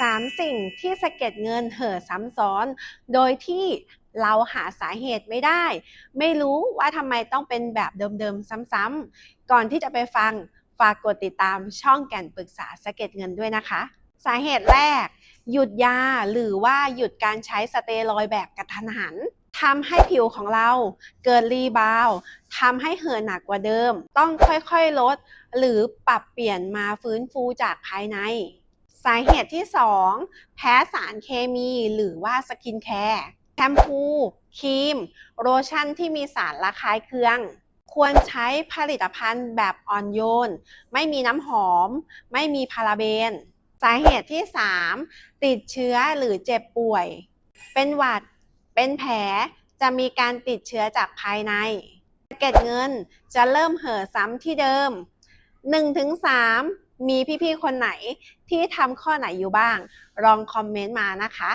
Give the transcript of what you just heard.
3 สิ่งที่สะเก็ดเงินเห่อซ้ำซ้อน โดยที่เราหาสาเหตุไม่ได้ ไม่รู้ว่าทำไมต้องเป็นแบบเดิมๆซ้ำๆก่อนที่จะไปฟังฝากกดติดตามช่องแก่นปรึกษาสะเก็ดเงินด้วยนะคะ สาเหตุแรก หยุดยาหรือว่าหยุดการใช้สเตียรอยแบบกระทันหันทำให้ผิวของเราเกิดรีบาวทำให้เหือหนักกว่าเดิม ต้องค่อยๆลด หรือปรับเปลี่ยนมาฟื้นฟูจากภายใน สาเหตุที่ 2 แพ้สารเคมีหรือว่าสกินแคร์แชมพูครีม โลชั่นที่มีสารระคายเคือง ควรใช้ผลิตภัณฑ์แบบอ่อนโยน ไม่มีน้ำหอม ไม่มีพาราเบน สาเหตุที่ 3 ติดเชื้อหรือเจ็บป่วย เป็นหวัด เป็นแผล จะมีการติดเชื้อจากภายในเก็ดเงินจะเริ่มเห่อซ้ำที่เดิม 1-3 มีพี่ๆคนไหนที่ทำข้อไหนอยู่บ้าง ลองคอมเมนต์มานะคะ